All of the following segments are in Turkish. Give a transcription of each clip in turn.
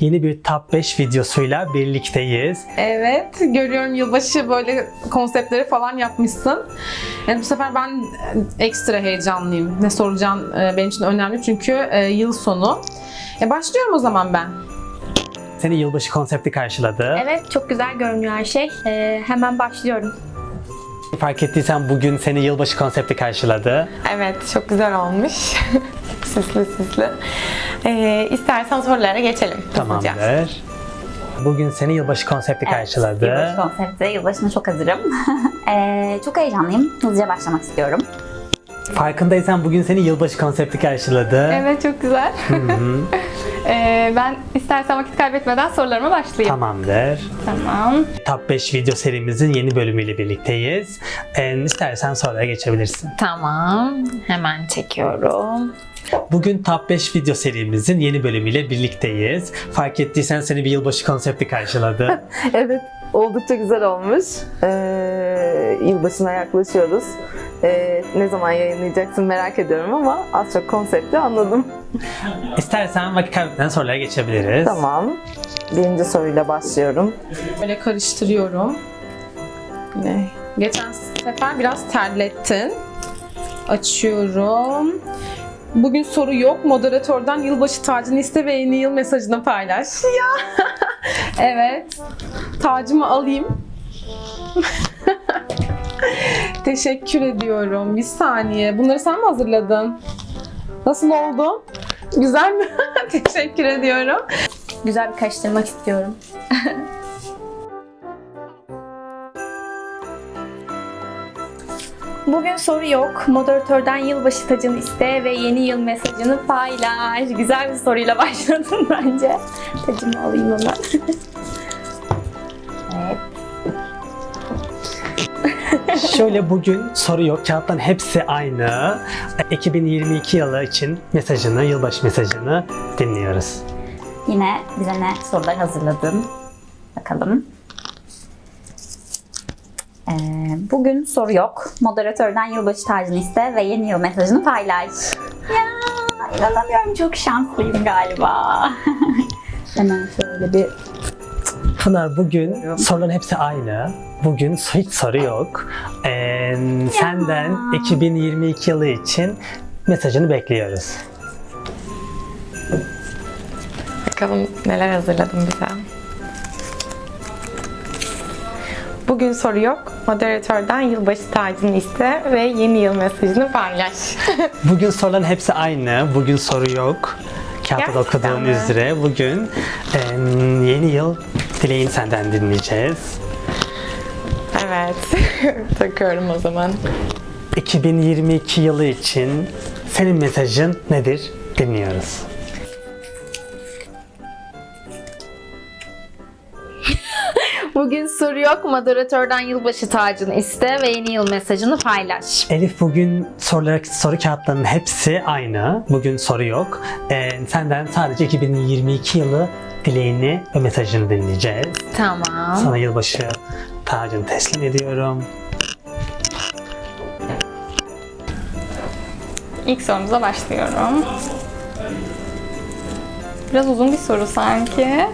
Yeni bir Top 5 videosuyla birlikteyiz. Evet, görüyorum yılbaşı böyle konseptleri falan yapmışsın. Yani bu sefer ben ekstra heyecanlıyım. Ne soracağın e, benim için önemli çünkü e, yıl sonu. E başlıyorum o zaman ben. Seni yılbaşı konsepti karşıladı. Evet çok güzel görünüyor her şey. Ee, hemen başlıyorum. Fark ettiysen bugün seni yılbaşı konsepti karşıladı. Evet, çok güzel olmuş. süslü süslü. Ee, istersen sorulara geçelim. hızlıca. Tamamdır. Bugün seni yılbaşı konsepti karşıladı. Yılbaşı konsepti. Yılbaşına çok hazırım. Ee, çok heyecanlıyım. Hızlıca başlamak istiyorum. Farkındaysan bugün seni yılbaşı konsepti karşıladı. Evet, çok güzel. Ee, ben istersen vakit kaybetmeden sorularıma başlayayım. Tamamdır. Tamam. Top 5 video serimizin yeni bölümüyle birlikteyiz. Ee, istersen sonra geçebilirsin. Tamam. Hemen çekiyorum. Bugün Top 5 video serimizin yeni bölümüyle birlikteyiz. Fark ettiysen seni bir yılbaşı konsepti karşıladı. Evet, oldukça güzel olmuş. Ee, yılbaşına yaklaşıyoruz. Ee, ne zaman yayınlayacaksın merak ediyorum ama az çok konsepti anladım. İstersen vakit kaybetmeden sorulara geçebiliriz. Tamam. Birinci soruyla başlıyorum. Böyle karıştırıyorum. Yine geçen sefer biraz terlettin. Açıyorum. Bugün soru yok. Moderatörden yılbaşı tacını iste ve yeni yıl mesajını paylaş. Ya. evet. Tacımı alayım. Teşekkür ediyorum. Bir saniye. Bunları sen mi hazırladın? Nasıl oldu? Güzel mi? Teşekkür ediyorum. Güzel bir karıştırmak istiyorum. Bugün soru yok. Moderatörden yılbaşı tacını iste ve yeni yıl mesajını paylaş. Güzel bir soruyla başladın bence. Tacımı alayım hemen. Evet. Şöyle bugün soru yok. Kağıtların hepsi aynı. 2022 yılı için mesajını, yılbaşı mesajını dinliyoruz. Yine bize ne sorular hazırladın? Bakalım. Ee, bugün soru yok. Moderatörden yılbaşı tacını iste ve yeni yıl mesajını paylaş. Ya inanamıyorum çok şanslıyım galiba. Hemen şöyle bir Pınar bugün soruların hepsi aynı. Bugün hiç soru yok. Ee, senden 2022 yılı için mesajını bekliyoruz. Bakalım neler hazırladım bize. Bugün soru yok. Moderatörden yılbaşı tacını iste ve yeni yıl mesajını paylaş. Bugün soruların hepsi aynı. Bugün soru yok. Kağıtta da Gerçekten okuduğun mi? üzere bugün e, yeni yıl dileğini senden dinleyeceğiz. evet. Takıyorum o zaman. 2022 yılı için senin mesajın nedir? Dinliyoruz. Bugün soru yok. Moderatörden yılbaşı tacını iste ve yeni yıl mesajını paylaş. Elif bugün sorular, soru kağıtlarının hepsi aynı. Bugün soru yok. Ee, senden sadece 2022 yılı dileğini ve mesajını dinleyeceğiz. Tamam. Sana yılbaşı tacını teslim ediyorum. İlk sorumuza başlıyorum. Biraz uzun bir soru sanki.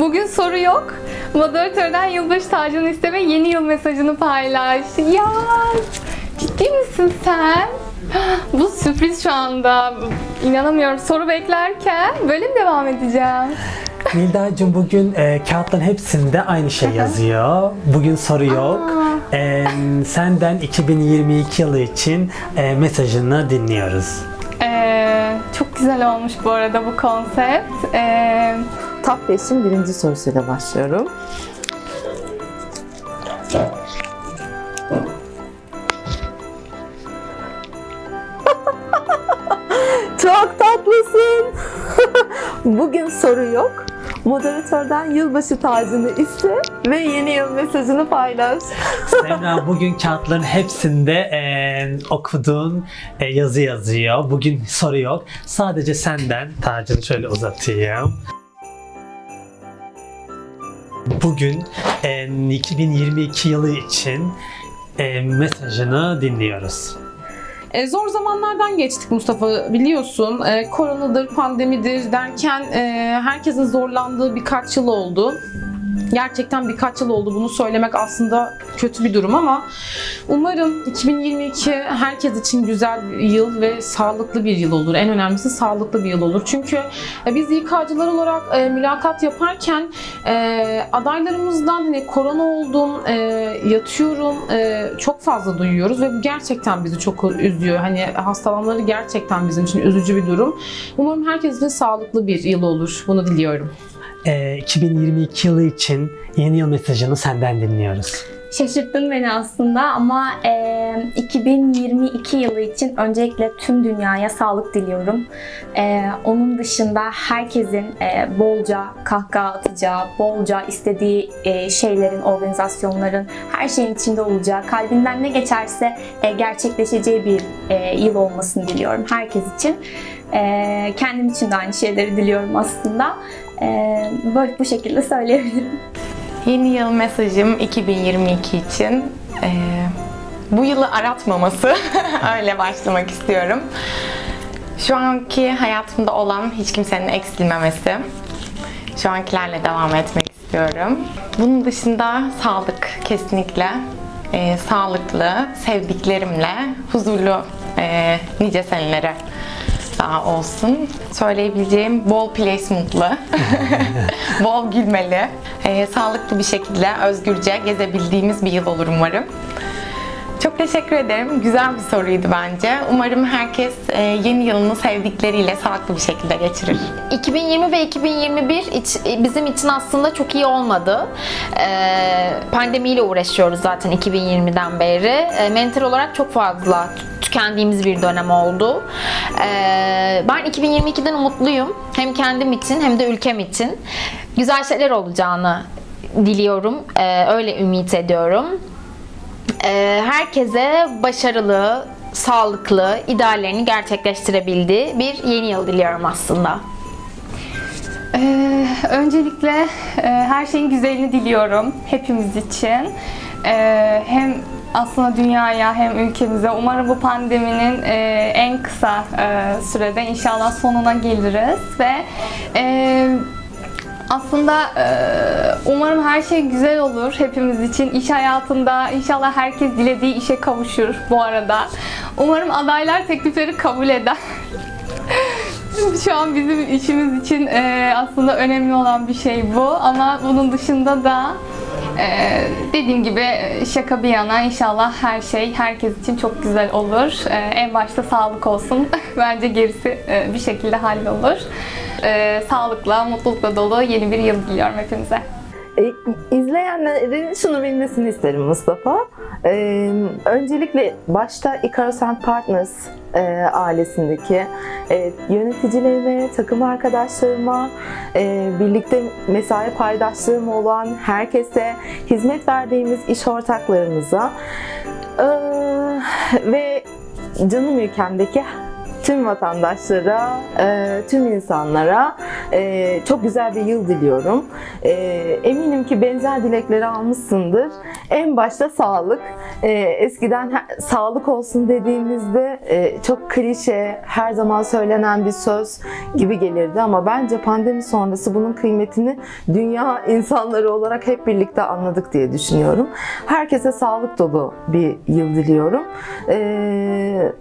Bugün soru yok. Moderatörden yılbaşı tacını iste ve yeni yıl mesajını paylaş. Ya ciddi misin sen? Bu sürpriz şu anda. İnanamıyorum. Soru beklerken böyle mi devam edeceğim? Nilda'cığım bugün e, kağıtların hepsinde aynı şey yazıyor. Bugün soru yok. E, senden 2022 yılı için e, mesajını dinliyoruz. Ee, çok güzel olmuş bu arada bu konsept. Ee, Top 5'in birinci sorusuyla başlıyorum. Çok tatlısın. Bugün soru yok. Moderatörden yılbaşı tacını iste ve yeni yıl mesajını paylaş. Semra bugün kağıtların hepsinde e, okuduğun e, yazı yazıyor. Bugün soru yok. Sadece senden tacını şöyle uzatayım. Bugün e, 2022 yılı için mesajını dinliyoruz. E, zor zamanlardan geçtik Mustafa biliyorsun. E, koronadır, pandemidir derken e, herkesin zorlandığı birkaç yıl oldu. Gerçekten birkaç yıl oldu bunu söylemek aslında kötü bir durum ama umarım 2022 herkes için güzel bir yıl ve sağlıklı bir yıl olur. En önemlisi sağlıklı bir yıl olur. Çünkü e, biz İK'cılar olarak e, mülakat yaparken e, adaylarımızdan hani korona oldum, yatıyorum çok fazla duyuyoruz ve bu gerçekten bizi çok üzüyor. Hani hastalanmaları gerçekten bizim için üzücü bir durum. Umarım herkes için sağlıklı bir yıl olur. Bunu diliyorum. Ee, 2022 yılı için yeni yıl mesajını senden dinliyoruz. Şaşırttın beni aslında ama e, 2022 yılı için öncelikle tüm dünyaya sağlık diliyorum. E, onun dışında herkesin e, bolca kahkaha atacağı, bolca istediği e, şeylerin, organizasyonların her şeyin içinde olacağı, kalbinden ne geçerse e, gerçekleşeceği bir e, yıl olmasını diliyorum herkes için. E, kendim için de aynı şeyleri diliyorum aslında. E, böyle bu şekilde söyleyebilirim. Yeni yıl mesajım 2022 için eee, bu yılı aratmaması öyle başlamak istiyorum. Şu anki hayatımda olan hiç kimsenin eksilmemesi. Şu ankilerle devam etmek istiyorum. Bunun dışında sağlık kesinlikle. Eee, sağlıklı, sevdiklerimle, huzurlu eee, nice senelere daha olsun. Söyleyebileceğim bol placement'lı, bol gülmeli, e, sağlıklı bir şekilde özgürce gezebildiğimiz bir yıl olur umarım. Çok teşekkür ederim. Güzel bir soruydu bence. Umarım herkes e, yeni yılını sevdikleriyle sağlıklı bir şekilde geçirir. 2020 ve 2021 iç- bizim için aslında çok iyi olmadı. Ee, pandemiyle uğraşıyoruz zaten 2020'den beri. Mental olarak çok fazla tükendiğimiz bir dönem oldu. Ee, ben 2022'den umutluyum. Hem kendim için hem de ülkem için. Güzel şeyler olacağını diliyorum. Ee, öyle ümit ediyorum. Ee, herkese başarılı, sağlıklı, ideallerini gerçekleştirebildiği bir yeni yıl diliyorum aslında. Ee, öncelikle e, her şeyin güzelini diliyorum hepimiz için. Ee, hem aslında dünyaya hem ülkemize. Umarım bu pandeminin e, en kısa e, sürede inşallah sonuna geliriz ve e, aslında e, umarım her şey güzel olur hepimiz için. İş hayatında inşallah herkes dilediği işe kavuşur bu arada. Umarım adaylar teklifleri kabul eder. Şu an bizim işimiz için e, aslında önemli olan bir şey bu ama bunun dışında da e, dediğim gibi e, şaka bir yana inşallah her şey herkes için çok güzel olur. E, en başta sağlık olsun. Bence gerisi e, bir şekilde hallolur. E, sağlıkla, mutlulukla dolu yeni bir yıl diliyorum hepimize. E, izleyenlerin şunu bilmesini isterim Mustafa. E, öncelikle başta Icarus and Partners e, ailesindeki e, yöneticilerime, takım arkadaşlarıma, e, birlikte mesai paydaşlarım olan herkese, hizmet verdiğimiz iş ortaklarımıza e, ve canım ülkemdeki tüm vatandaşlara, e, tüm insanlara e, çok güzel bir yıl diliyorum. E, eminim ki benzer dilekleri almışsındır. En başta sağlık. E, eskiden sağlık olsun dediğimizde e, çok klişe, her zaman söylenen bir söz gibi gelirdi ama bence pandemi sonrası bunun kıymetini dünya insanları olarak hep birlikte anladık diye düşünüyorum. Herkese sağlık dolu bir yıl diliyorum.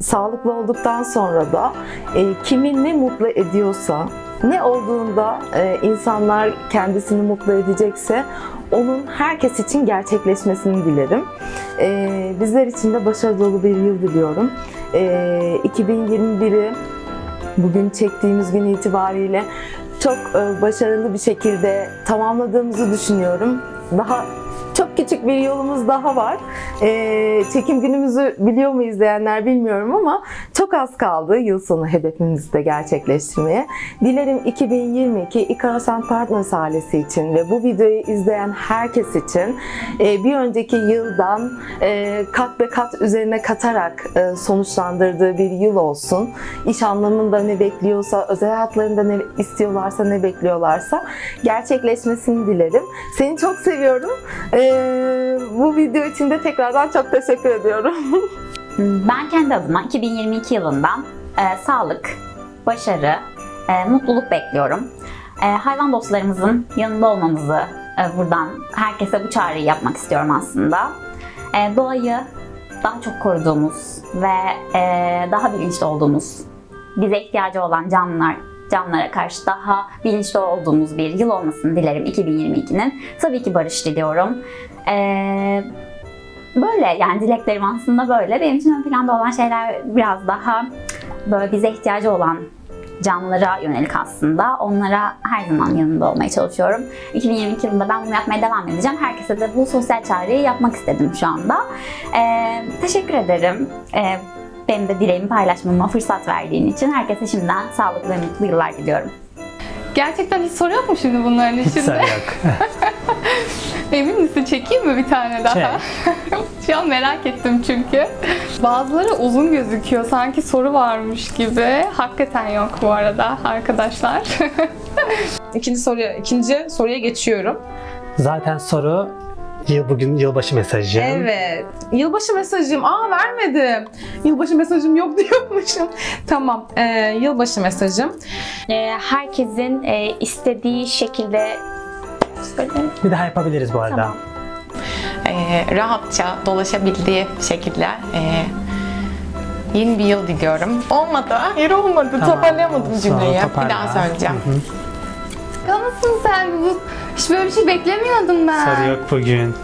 Sağlıklı olduktan sonra da e, kimin ne mutlu ediyorsa, ne olduğunda e, insanlar kendisini mutlu edecekse onun herkes için gerçekleşmesini dilerim. E, bizler için de başarı dolu bir yıl diliyorum. E, 2021'i bugün çektiğimiz gün itibariyle çok e, başarılı bir şekilde tamamladığımızı düşünüyorum. Daha çok küçük bir yolumuz daha var. E, çekim günümüzü biliyor mu izleyenler bilmiyorum ama çok az kaldı yıl sonu hedefimizi de gerçekleştirmeye. Dilerim 2022 Icarus and Partners ailesi için ve bu videoyu izleyen herkes için e, bir önceki yıldan e, kat be kat üzerine katarak e, sonuçlandırdığı bir yıl olsun. İş anlamında ne bekliyorsa, özel hayatlarında ne istiyorlarsa, ne bekliyorlarsa gerçekleşmesini dilerim. Seni çok seviyorum. E, bu video için de tekrardan çok teşekkür ediyorum. Ben kendi adıma 2022 yılından e, sağlık, başarı, e, mutluluk bekliyorum. E, hayvan dostlarımızın yanında olmamızı e, buradan herkese bu çağrıyı yapmak istiyorum aslında. E, doğayı daha çok koruduğumuz ve e, daha bilinçli olduğumuz, bize ihtiyacı olan canlılar, canlılara karşı daha bilinçli olduğumuz bir yıl olmasını dilerim 2022'nin. Tabii ki barış diliyorum. E, Böyle yani dileklerim aslında böyle. Benim için ön planda olan şeyler biraz daha böyle bize ihtiyacı olan canlılara yönelik aslında. Onlara her zaman yanında olmaya çalışıyorum. 2022 yılında ben bunu yapmaya devam edeceğim. Herkese de bu sosyal çağrıyı yapmak istedim şu anda. Ee, teşekkür ederim. Ee, benim de dileğimi paylaşmama fırsat verdiğin için herkese şimdiden sağlıklı ve mutlu yıllar diliyorum. Gerçekten hiç soru yok mu şimdi bunların Hiç içinde? soru yok. Emin misin? Çekeyim mi bir tane daha? Çek. Şu an merak ettim çünkü. Bazıları uzun gözüküyor. Sanki soru varmış gibi. Hakikaten yok bu arada arkadaşlar. İkinci soruya, ikinci soruya geçiyorum. Zaten soru yıl bugün yılbaşı mesajı. Evet. Yılbaşı mesajım. Aa vermedim. Yılbaşı mesajım yok diyormuşum. tamam. Ee, yılbaşı mesajım. Ee, herkesin e, istediği şekilde Bir daha yapabiliriz bu arada. Tamam. Ee, rahatça dolaşabildiği şekilde e, yeni bir yıl diliyorum. Olmadı. Hayır olmadı. Tamam. Toparlayamadım cümleyi. Bir daha söyleyeceğim. Hı hı. Şaka mısın sen? Bu, hiç böyle bir şey beklemiyordum ben. Soru yok bugün.